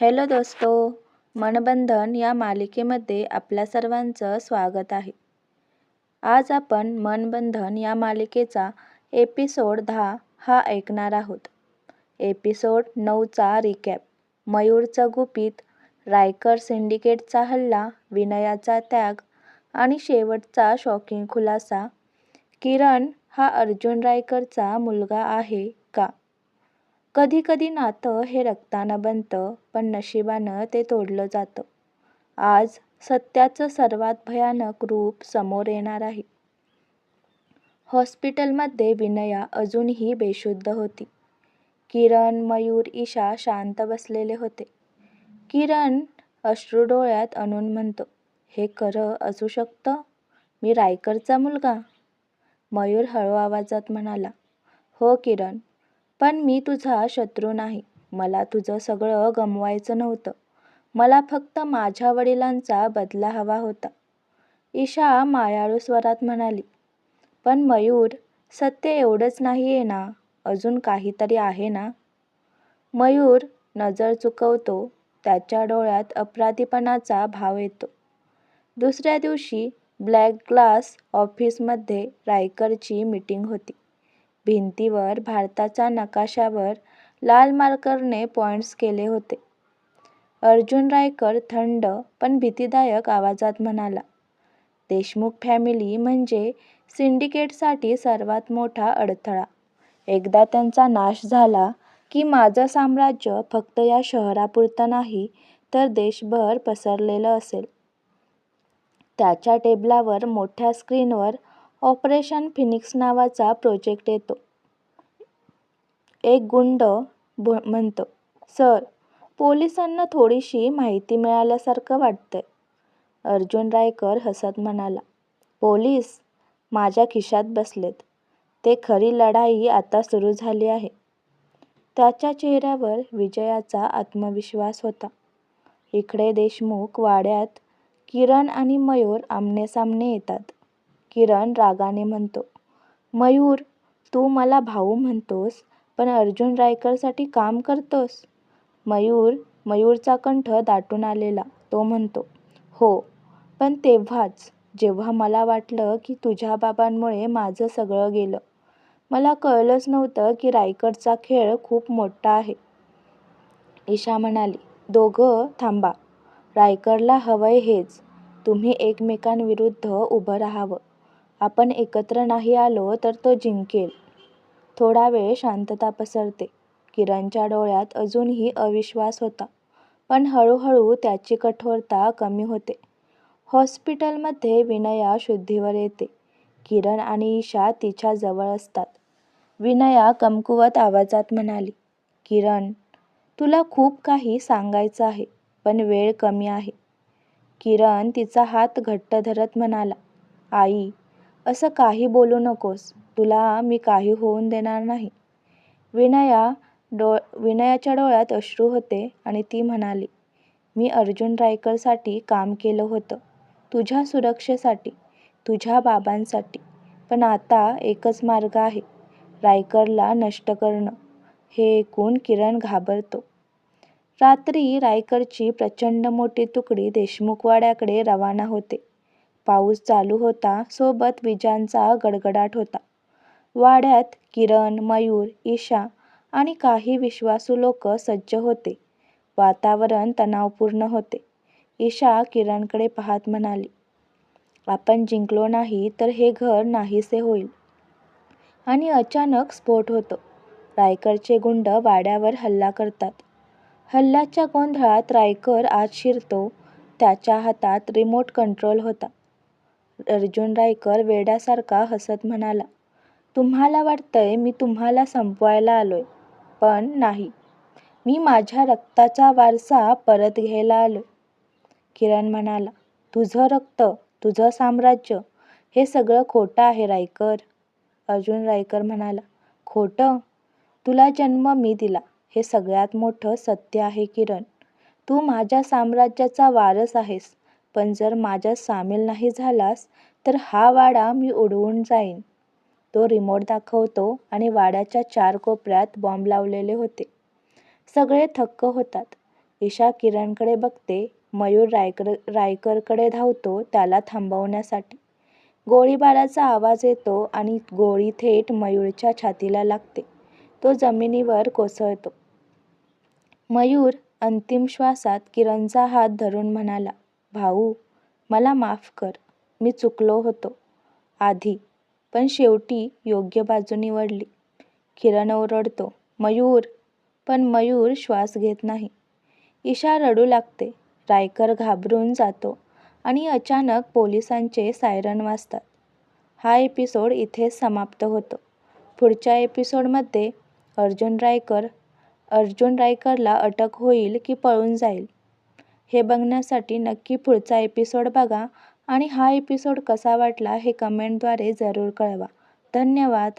Hello दोस्तो मनबंधन या मालिकेमध्ये आपल्या सर्वांचं स्वागत आहे. आज आपण मनबंधन या मालिकेचा एपिसोड दहा हा ऐकणार आहोत. एपिसोड नऊचा रिकॅप मयूरचं गुपित रायकर सिंडिकेटचा हल्ला विनयाचा त्याग आणि शेवटचा शॉकिंग खुलासा. किरण हा अर्जुन रायकरचा मुलगा आहे का? कधी कधी नातं हे रक्तानं बनतं पण नशिबानं ते तोडलं जातं. आज सत्याचं सर्वात भयानक रूप समोर येणार आहे. हॉस्पिटलमध्ये विनया अजूनही बेशुद्ध होती. किरण मयूर ईशा शांत बसलेले होते. किरण अश्रू डोळ्यात आणून म्हणतो हे खरं असू शकतं? मी रायकरचा मुलगा? मयूर हळू आवाजात म्हणाला हो किरण पण मी तुझा शत्रू नाही. मला तुझं सगळं गमवायचं नव्हतं. मला फक्त माझ्या वडिलांचा बदला हवा होता. ईशा मायाळू स्वरात म्हणाली पण मयूर सत्य एवढंच नाही आहे ना? अजून काहीतरी आहे ना? मयूर नजर चुकवतो त्याच्या डोळ्यात अपराधीपणाचा भाव येतो. दुसऱ्या दिवशी ब्लॅक ग्लास ऑफिसमध्ये रायकरची मीटिंग होती. भिंतीवर भारताच्या नकाशावर लाल मार्करने पॉइंट्स केले होते. अर्जुन रायकर थंड पण भीतीदायक आवाजात म्हणाला देशमुख फॅमिली म्हणजे सिंडिकेटसाठी सर्वात मोठा अडथळा. एकदा त्यांचा नाश झाला की माझं साम्राज्य फक्त या शहरापुरतं नाही तर देशभर पसरलेलं असेल. त्याच्या टेबलावर मोठ्या स्क्रीनवर ऑपरेशन फिनिक्स नावाचा प्रोजेक्ट येतो. एक गुंड म्हणतो सर पोलिसांना थोडीशी माहिती मिळाल्यासारखं वाटतंय. अर्जुन रायकर हसत म्हणाला पोलीस माझ्या खिशात बसलेत. ते खरी लढाई आता सुरू झाली आहे. त्याच्या चेहऱ्यावर विजयाचा आत्मविश्वास होता. इकडे देशमुख वाड्यात किरण आणि मयूर आमनेसामने येतात. किरण रागाने म्हणतो मयूर तू मला भाऊ म्हणतोस पण अर्जुन रायकरसाठी काम करतोस. मयूर मयूरचा कंठ दाटून आलेला तो म्हणतो हो पण तेव्हाच जेव्हा मला वाटलं की तुझ्या बाबांमुळे माझं सगळं गेलं मला कळलंच नव्हतं की रायकरचा खेळ खूप मोठा आहे. ईशा म्हणाली दोघं थांबा रायकरला हवंय हेच तुम्ही एकमेकांविरुद्ध उभं राहावं. आपण एकत्र नाही आलो तर तो जिंकेल. थोडा वेळ शांतता पसरते. किरणच्या डोळ्यात अजूनही अविश्वास होता पण हळूहळू त्याची कठोरता कमी होते. हॉस्पिटलमध्ये विनया शुद्धीवर येते. किरण आणि ईशा तिच्या जवळ असतात. विनया कमकुवत आवाजात म्हणाली किरण तुला खूप काही सांगायचं आहे पण वेळ कमी आहे. किरण तिचा हात घट्ट धरत म्हणाला आई असं काही बोलू नकोस. तुला मी काही होऊन देणार नाही. विनया डो विनयाच्या डोळ्यात अश्रू होते आणि ती म्हणाली मी अर्जुन रायकरसाठी काम केलं होतं. तुझ्या सुरक्षेसाठी तुझ्या बाबांसाठी. पण आता एकच मार्ग आहे रायकरला नष्ट करणं. हे ऐकून किरण घाबरतो. रात्री रायकरची प्रचंड मोठी तुकडी देशमुखवाड्याकडे रवाना होते. पाऊस चालू होता सोबत विजांचा गडगडाट होता. वाड्यात किरण मयूर ईशा आणि काही विश्वासू लोक सज्ज होते. वातावरण तणावपूर्ण होते. ईशा किरणकडे पाहत म्हणाली आपण जिंकलो नाही तर हे घर नाहीसे होईल. आणि अचानक स्फोट होतो. रायकरचे गुंड वाड्यावर हल्ला करतात. हल्ल्याच्या गोंधळात रायकर आत शिरतो त्याच्या हातात रिमोट कंट्रोल होता. अर्जुन रायकर वेड्यासारखा हसत म्हणाला तुम्हाला वाटतंय मी तुम्हाला संपवायला आलोय पण नाही. मी माझ्या रक्ताचा वारसा परत घ्यायला आलोय. किरण म्हणाला तुझं रक्त तुझं साम्राज्य हे सगळं खोटं आहे रायकर. अर्जुन रायकर म्हणाला खोटं? तुला जन्म मी दिला हे सगळ्यात मोठं सत्य आहे किरण. तू माझ्या साम्राज्याचा वारस आहेस. पण जर माझ्यात सामील नाही झालास तर हा वाडा मी उडवून जाईन तो रिमोट दाखवतो आणि वाड्याच्या चार कोपऱ्यात बॉम्ब लावलेले होते सगळे थक्क होतात ईशा किरणकडे बघते. मयूर रायकर रायकरकडे धावतो त्याला थांबवण्यासाठी. गोळीबाराचा आवाज येतो आणि गोळी थेट मयूरच्या छातीला लागते. तो जमिनीवर कोसळतो. मयूर अंतिम श्वासात किरणचा हात धरून म्हणाला, भाऊ, मला माफ कर. मी चुकलो होतो आधी, पण शेवटी योग्य बाजू निवडली. किरण ओरडतो, मयूर, पण मयूर श्वास घेत नाही. ईशा रडू लागते. रायकर घाबरून जातो आणि अचानक पोलिसांचे सायरन वाजतात. हा एपिसोड इथेच समाप्त होतो. पुढच्या एपिसोडमध्ये अर्जुन रायकर अर्जुन रायकरला अटक होईल की पळून जाईल, हे बघण्यासाठी नक्की पुढचा एपिसोड बघा आणि हा एपिसोड कसा वाटला हे कमेंटद्वारे जरूर कळवा. धन्यवाद.